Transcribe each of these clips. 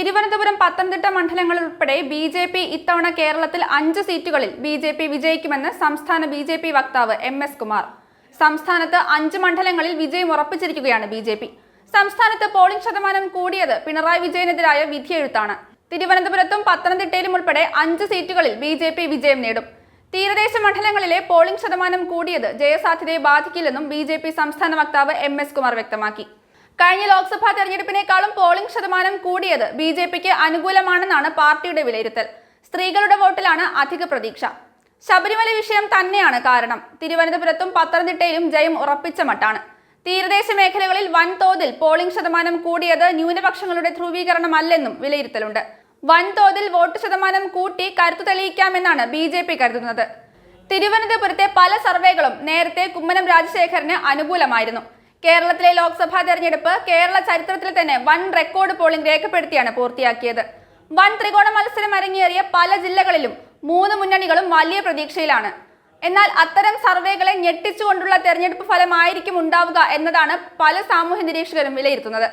തിരുവനന്തപുരം പത്തനംതിട്ട മണ്ഡലങ്ങൾ ഉൾപ്പെടെ B J P ഇത്തവണ കേരളത്തിൽ അഞ്ച് സീറ്റുകളിൽ ബി ജെ പി വിജയിക്കുമെന്ന് സംസ്ഥാന ബി ജെ പി വക്താവ് എം എസ് കുമാർ. സംസ്ഥാനത്ത് അഞ്ച് മണ്ഡലങ്ങളിൽ വിജയം ഉറപ്പിച്ചിരിക്കുകയാണ് ബി ജെ പി. സംസ്ഥാനത്ത് പോളിംഗ് ശതമാനം കൂടിയത് പിണറായി വിജയനെതിരായ വിധിയെഴുത്താണ്. തിരുവനന്തപുരത്തും പത്തനംതിട്ടയിലും ഉൾപ്പെടെ അഞ്ച് സീറ്റുകളിൽ ബി ജെ പി വിജയം നേടും. തീരദേശ മണ്ഡലങ്ങളിലെ പോളിംഗ് ശതമാനം കൂടിയത് ജയസാധ്യതയെ ബാധിക്കില്ലെന്നും ബി ജെ പി സംസ്ഥാന വക്താവ് എം എസ് കുമാർ വ്യക്തമാക്കി. കഴിഞ്ഞ ലോക്സഭാ തെരഞ്ഞെടുപ്പിനേക്കാളും പോളിംഗ് ശതമാനം കൂടിയത് ബി ജെ പിക്ക് അനുകൂലമാണെന്നാണ് പാർട്ടിയുടെ വിലയിരുത്തൽ. സ്ത്രീകളുടെ വോട്ടിലാണ് അധിക പ്രതീക്ഷ. ശബരിമല വിഷയം തന്നെയാണ് കാരണം. തിരുവനന്തപുരത്തും പത്തനംതിട്ടയിലും ജയം ഉറപ്പിച്ച മട്ടാണ്. തീരദേശ മേഖലകളിൽ വൻതോതിൽ പോളിംഗ് ശതമാനം കൂടിയത് ന്യൂനപക്ഷങ്ങളുടെ ധ്രുവീകരണമല്ലെന്നും വിലയിരുത്തലുണ്ട്. വൻതോതിൽ വോട്ട് ശതമാനം കൂട്ടി കരുത്തു തെളിയിക്കാമെന്നാണ് ബി ജെ പി കരുതുന്നത്. തിരുവനന്തപുരത്തെ പല സർവേകളും നേരത്തെ കുമ്മനം രാജശേഖരന് അനുകൂലമായിരുന്നു. കേരളത്തിലെ ലോക്സഭാ തെരഞ്ഞെടുപ്പ് കേരള ചരിത്രത്തിൽ തന്നെ വൻ റെക്കോർഡ് പോളിംഗ് രേഖപ്പെടുത്തിയാണ് പൂർത്തിയാക്കിയത്. വൻ ത്രികോണ മത്സരം അരങ്ങേറിയ പല ജില്ലകളിലും മൂന്ന് മുന്നണികളും വലിയ പ്രതീക്ഷയിലാണ്. എന്നാൽ അത്തരം സർവേകളെ ഞെട്ടിച്ചുകൊണ്ടുള്ള തെരഞ്ഞെടുപ്പ് ഫലമായിരിക്കും ഉണ്ടാവുക എന്നതാണ് പല സാമൂഹ്യ നിരീക്ഷകരും വിലയിരുത്തുന്നത്.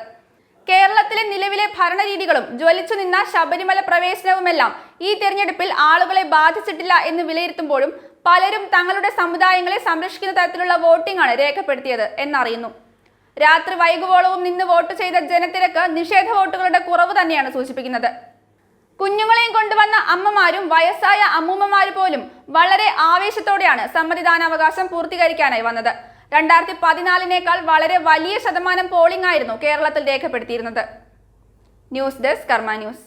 കേരളത്തിലെ നിലവിലെ ഭരണരീതികളും ജ്വലിച്ചു നിന്ന ശബരിമല പ്രവേശനവുമെല്ലാം ഈ തെരഞ്ഞെടുപ്പിൽ ആളുകളെ ബാധിച്ചിട്ടില്ല എന്ന് വിലയിരുത്തുമ്പോഴും പലരും തങ്ങളുടെ സമുദായങ്ങളെ സംരക്ഷിക്കുന്ന തരത്തിലുള്ള വോട്ടിംഗ് ആണ് രേഖപ്പെടുത്തിയത് എന്നറിയുന്നു. രാത്രി വൈകുവോളവും നിന്ന് വോട്ട് ചെയ്ത ജനത്തിരക്ക് നിഷേധ വോട്ടുകളുടെ കുറവ് തന്നെയാണ് സൂചിപ്പിക്കുന്നത്. കുഞ്ഞുങ്ങളെയും കൊണ്ടുവന്ന അമ്മമാരും വയസ്സായ അമ്മൂമ്മമാര് പോലും വളരെ ആവേശത്തോടെയാണ് സമ്മതിദാനാവകാശം പൂർത്തീകരിക്കാനായി വന്നത്. രണ്ടായിരത്തി പതിനാലിനേക്കാൾ വളരെ വലിയ ശതമാനം പോളിംഗ് ആയിരുന്നു കേരളത്തിൽ രേഖപ്പെടുത്തിയിരുന്നത്. News desk Karma news.